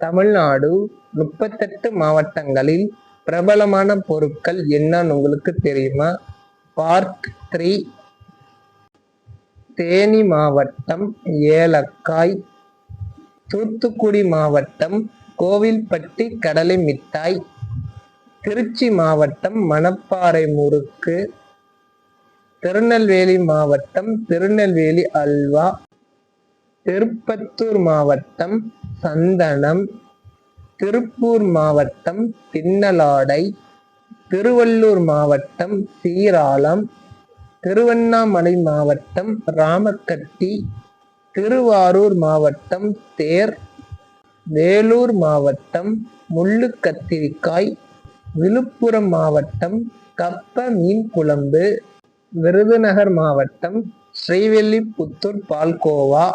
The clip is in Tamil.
தமிழ்நாடு முப்பத்தெட்டு மாவட்டங்களில் பிரபலமான பொருட்கள் என்னன்னு உங்களுக்கு தெரியுமா? பார்க் த்ரீ தேனி மாவட்டம் ஏலக்காய் தூத்துக்குடி மாவட்டம் கோவில்பட்டி கடலை மிட்டாய் திருச்சி மாவட்டம் மணப்பாறை முறுக்கு திருநெல்வேலி மாவட்டம் திருநெல்வேலி அல்வா திருப்பத்தூர் மாவட்டம் சந்தனம் திருப்பூர் மாவட்டம் பின்னலாடை திருவள்ளூர் மாவட்டம் சீராளம் திருவண்ணாமலை மாவட்டம் ராமக்கட்டி திருவாரூர் மாவட்டம் தேர் வேலூர் மாவட்டம் முள்ளு கத்திரிக்காய் விழுப்புரம் மாவட்டம் கப்ப மீன் குழம்பு விருதுநகர் மாவட்டம் ஸ்ரீவெல்லிபுத்தூர் பால்கோவா